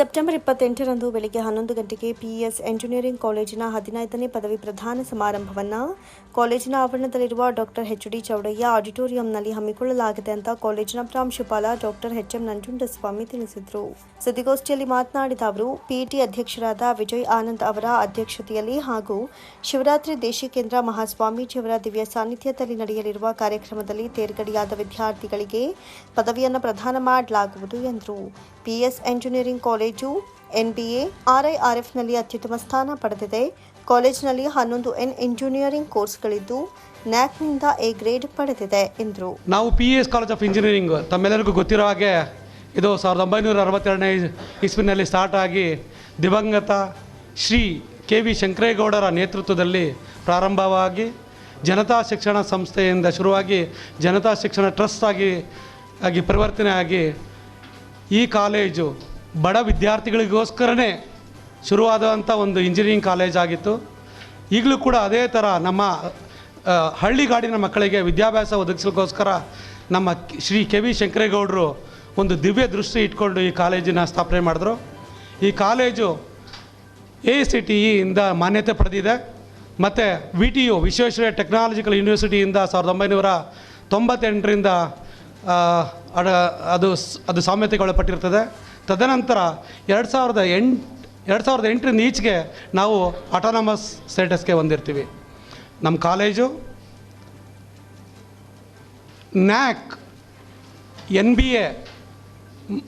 September ಇಪ್ಪತ್ತೆಂಟರಂದು ಬೆಳಗ್ಗೆ ಹನ್ನೊಂದು ಗಂಟೆಗೆ ಪಿಇಎಸ್ ಎಂಜಿನಿಯರಿಂಗ್ ಕಾಲೇಜಿನ ಹದಿನೈದನೇ ಪದವಿ ಪ್ರಧಾನ ಸಮಾರಂಭವನ್ನು ಕಾಲೇಜಿನ ಆವರಣದಲ್ಲಿರುವ ಡಾಕ್ಟರ್ ಎಚ್ ಡಿ ಚೌಡಯ್ಯ ಆಡಿಟೋರಿಯಂನಲ್ಲಿ ಹಮ್ಮಿಕೊಳ್ಳಲಾಗಿದೆ ಅಂತ ಕಾಲೇಜಿನ ಪ್ರಾಂಶುಪಾಲ ಡಾಕ್ಟರ್ ಎಚ್ ಎಂ ನಂಜುಂಡಸ್ವಾಮಿ ತಿಳಿಸಿದರು. ಸುದ್ದಿಗೋಷ್ಠಿಯಲ್ಲಿ ಮಾತನಾಡಿದ ಅವರು, ಪಿಇಟಿ ಅಧ್ಯಕ್ಷರಾದ ವಿಜಯ್ ಆನಂದ್ ಅವರ ಅಧ್ಯಕ್ಷತೆಯಲ್ಲಿ ಹಾಗೂ ಶಿವರಾತ್ರಿ ದೇಶಿಕೇಂದ್ರ ಮಹಾಸ್ವಾಮೀಜಿಯವರ ದಿವ್ಯ ಸಾನ್ನಿಧ್ಯದಲ್ಲಿ ನಡೆಯಲಿರುವ ಕಾರ್ಯಕ್ರಮದಲ್ಲಿ ತೇರ್ಗಡೆಯಾದ ವಿದ್ಯಾರ್ಥಿಗಳಿಗೆ ಪದವಿಯನ್ನು ಪ್ರದಾನ ಮಾಡಲಾಗುವುದು ಎಂದರು. ಪಿಎಸ್ ಎಂಜಿನಿಯರಿಂಗ್ ಕಾಲೇಜು ಎನ್ಬಿಎ ಆರ್ಐಆರ್ಎಫ್ನಲ್ಲಿ ಅತ್ಯುತ್ತಮ ಸ್ಥಾನ ಪಡೆದಿದೆ. ಕಾಲೇಜಿನಲ್ಲಿ ಹನ್ನೊಂದು ಎನ್ ಇಂಜಿನಿಯರಿಂಗ್ ಕೋರ್ಸ್ಗಳಿದ್ದು, ನ್ಯಾಕ್ನಿಂದ ಎ ಗ್ರೇಡ್ ಪಡೆದಿದೆ, ಎಂದರು. ನಾವು P S college of engineering, ತಮ್ಮೆಲ್ಲರಿಗೂ ಗೊತ್ತಿರೋ ಹಾಗೆ, ಇದು ಸಾವಿರದ ಒಂಬೈನೂರ ಅರವತ್ತೆರಡನೇ ಇಸ್ವಿನಲ್ಲಿ ಸ್ಟಾರ್ಟ್ ಆಗಿ ದಿವಂಗತ ಶ್ರೀ ಕೆ ವಿ ಶಂಕರೇಗೌಡರ ನೇತೃತ್ವದಲ್ಲಿ ಪ್ರಾರಂಭವಾಗಿ ಜನತಾ ಶಿಕ್ಷಣ ಸಂಸ್ಥೆಯಿಂದ ಶುರುವಾಗಿ ಜನತಾ ಶಿಕ್ಷಣ ಟ್ರಸ್ಟ್ ಆಗಿ ಆಗಿ ಪರಿವರ್ತನೆ ಆಗಿ ಈ ಕಾಲೇಜು ಬಡ ವಿದ್ಯಾರ್ಥಿಗಳಿಗೋಸ್ಕರನೇ ಶುರುವಾದಂಥ ಒಂದು ಇಂಜಿನಿಯರಿಂಗ್ ಕಾಲೇಜ್ ಆಗಿತ್ತು. ಈಗಲೂ ಕೂಡ ಅದೇ ಥರ ನಮ್ಮ ಹಳ್ಳಿಗಾಡಿನ ಮಕ್ಕಳಿಗೆ ವಿದ್ಯಾಭ್ಯಾಸ ಒದಗಿಸೋಕ್ಕೋಸ್ಕರ ನಮ್ಮ ಶ್ರೀ ಕೆ ವಿ ಶಂಕರೇಗೌಡರು ಒಂದು ದಿವ್ಯ ದೃಷ್ಟಿ ಇಟ್ಕೊಂಡು ಈ ಕಾಲೇಜಿನ ಸ್ಥಾಪನೆ ಮಾಡಿದ್ರು. ಈ ಕಾಲೇಜು ಎ ಸಿ ಟಿ ಇಯಿಂದ ಮಾನ್ಯತೆ ಪಡೆದಿದೆ. ಮತ್ತು V T U Visvesvaraya technological ಯೂನಿವರ್ಸಿಟಿಯಿಂದ ಸಾವಿರದ ಒಂಬೈನೂರ ತೊಂಬತ್ತೆಂಟರಿಂದ ಅಡ, ಅದು ಅದು ಸಾಮ್ಯತೆಗೊಳಪಟ್ಟಿರ್ತದೆ. ತದನಂತರ ಎರಡು ಸಾವಿರದ ಎಂಟು, ಎರಡು ಸಾವಿರದ ಎಂಟರಿಂದ ಈಚೆಗೆ ನಾವು ಆಟೋನಮಸ್ ಸ್ಟೇಟಸ್ಗೆ ಹೊಂದಿರ್ತೀವಿ. ನಮ್ಮ college, NAAC, N B A,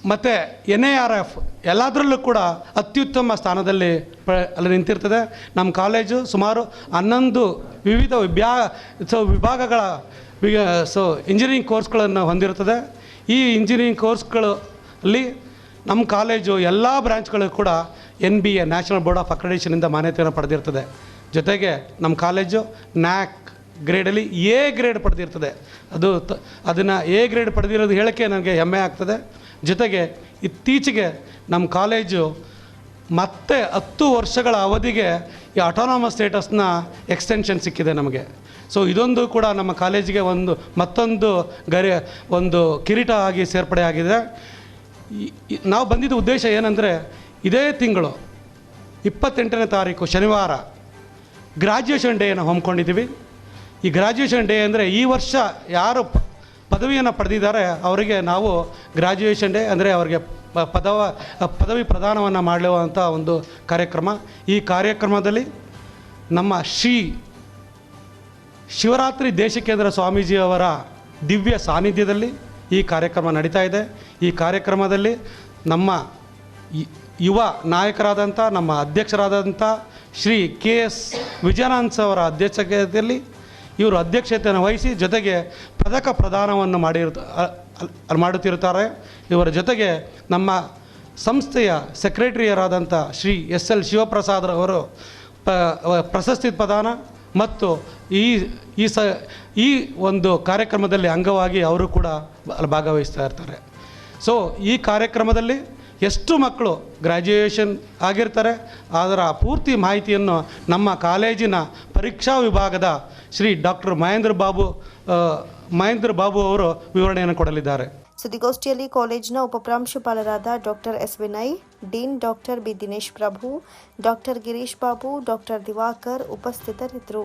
ಮತ್ತು ಎನ್ ಎ ಆರ್ ಎಫ್ ಎಲ್ಲದರಲ್ಲೂ ಕೂಡ ಅತ್ಯುತ್ತಮ ಸ್ಥಾನದಲ್ಲಿ ಪ ಅಲ್ಲಿ ನಿಂತಿರ್ತದೆ. ನಮ್ಮ ಕಾಲೇಜು ಸುಮಾರು ಹನ್ನೊಂದು ವಿವಿಧ ವಿಭಾ ಸೊ ವಿಭಾಗಗಳ ವಿ- ಸೊ ಇಂಜಿನಿಯರಿಂಗ್ ಕೋರ್ಸ್ಗಳನ್ನು ಹೊಂದಿರುತ್ತದೆ. ಈ ಇಂಜಿನಿಯರಿಂಗ್ ಕೋರ್ಸ್ಗಳಲ್ಲಿ ನಮ್ಮ ಕಾಲೇಜು ಎಲ್ಲ ಬ್ರ್ಯಾಂಚ್ಗಳು ಕೂಡ N B A national board of ಅಕ್ರೆಡೇಷನಿಂದ ಮಾನ್ಯತೆಯನ್ನು ಪಡೆದಿರ್ತದೆ. ಜೊತೆಗೆ ನಮ್ಮ ಕಾಲೇಜು ನ್ಯಾಕ್ ಗ್ರೇಡಲ್ಲಿ ಎ ಗ್ರೇಡ್ ಪಡೆದಿರ್ತದೆ. ಅದು ತ, ಅದನ್ನು ಎ ಗ್ರೇಡ್ ಪಡೆದಿರೋದು ಹೇಳೋಕ್ಕೆ ನನಗೆ ಹೆಮ್ಮೆ ಆಗ್ತದೆ. ಜೊತೆಗೆ ಇತ್ತೀಚೆಗೆ ನಮ್ಮ ಕಾಲೇಜು ಮತ್ತೆ ಹತ್ತು ವರ್ಷಗಳ ಅವಧಿಗೆ ಈ ಆಟೋನಾಮಸ್ ಸ್ಟೇಟಸ್ನ ಎಕ್ಸ್ಟೆನ್ಷನ್ ಸಿಕ್ಕಿದೆ ನಮಗೆ. ಸೊ ಇದೊಂದು ಕೂಡ ನಮ್ಮ ಕಾಲೇಜಿಗೆ ಒಂದು, ಮತ್ತೊಂದು ಗರಿ, ಒಂದು ಕಿರೀಟ ಆಗಿ ಸೇರ್ಪಡೆ ಆಗಿದೆ. ನಾವು ಬಂದಿದ್ದ ಉದ್ದೇಶ ಏನಂದರೆ, ಇದೇ ತಿಂಗಳು, ಇಪ್ಪತ್ತೆಂಟನೇ ತಾರೀಕು ಶನಿವಾರ ಗ್ರ್ಯಾಜುಯೇಷನ್ ಡೇಯನ್ನು ಹೊಮ್ಮಿಕೊಂಡಿದ್ದೀವಿ ಈ ಗ್ರ್ಯಾಜುಯೇಷನ್ ಡೇ ಅಂದರೆ ಈ ವರ್ಷ ಯಾರು ಪದವಿಯನ್ನು ಪಡೆದಿದ್ದಾರೆ, ಅವರಿಗೆ ನಾವು ಗ್ರ್ಯಾಜುಯೇಷನ್ ಡೇ ಅಂದರೆ ಅವರಿಗೆ ಪದವ, ಪದವಿ ಪ್ರದಾನವನ್ನು ಮಾಡುವಂಥ ಒಂದು ಕಾರ್ಯಕ್ರಮ. ಈ ಕಾರ್ಯಕ್ರಮದಲ್ಲಿ ನಮ್ಮ ಶ್ರೀ ಶಿವರಾತ್ರಿ ದೇಶಿಕೇಂದ್ರ ಸ್ವಾಮೀಜಿಯವರ ದಿವ್ಯ ಸಾನ್ನಿಧ್ಯದಲ್ಲಿ ಈ ಕಾರ್ಯಕ್ರಮ ನಡೀತಾ ಇದೆ. ಈ ಕಾರ್ಯಕ್ರಮದಲ್ಲಿ ನಮ್ಮ ಯುವ ನಾಯಕರಾದಂಥ, ನಮ್ಮ ಅಧ್ಯಕ್ಷರಾದಂಥ ಶ್ರೀ ಕೆ ಎಸ್ ವಿಜಯನಾಥ್ ಅವರ ಅಧ್ಯಕ್ಷತೆಯಲ್ಲಿ ಇವರು ಅಧ್ಯಕ್ಷತೆಯನ್ನು ವಹಿಸಿ ಜೊತೆಗೆ ಪದಕ ಪ್ರದಾನವನ್ನು ಅ- ಮಾಡುತ್ತಿರುತ್ತಾರೆ. ಇವರ ಜೊತೆಗೆ ನಮ್ಮ ಸಂಸ್ಥೆಯ ಸೆಕ್ರೆಟರಿಯರಾದಂಥ ಶ್ರೀ ಎಸ್ ಎಲ್ ಶಿವಪ್ರಸಾದ್ ಅವರು, ಪ, ಪ್ರಶಸ್ತಿ ಪ್ರದಾನ ಮತ್ತು ಈ ಈ ಸ, ಈ ಒಂದು ಕಾರ್ಯಕ್ರಮದಲ್ಲಿ ಅಂಗವಾಗಿ ಅವರು ಕೂಡ ಭಾಗವಹಿಸ್ತಾ ಇರ್ತಾರೆ. ಸೊ ಈ ಕಾರ್ಯಕ್ರಮದಲ್ಲಿ ಎಷ್ಟು ಮಕ್ಕಳು ಗ್ರ್ಯಾಜುಯೇಷನ್ ಆಗಿರ್ತಾರೆ, ಅದರ ಪೂರ್ತಿ ಮಾಹಿತಿಯನ್ನು ನಮ್ಮ ಕಾಲೇಜಿನ ಪರೀಕ್ಷಾ ವಿಭಾಗದ ಶ್ರೀ ಡಾಕ್ಟರ್ ಮಹೇಂದ್ರ ಬಾಬು ಮಹೇಂದ್ರ ಬಾಬು ಅವರು ವಿವರಣೆಯನ್ನು ಕೊಡಲಿದ್ದಾರೆ. ಸುದ್ದಿಗೋಷ್ಠಿಯಲ್ಲಿ ಕಾಲೇಜಿನ ಉಪಪ್ರಾಂಶುಪಾಲರಾದ doctor S Vinay, dean doctor B Dinesh Prabhu, doctor Girish Babu, doctor Diwakar ಉಪಸ್ಥಿತರಿದ್ದರು.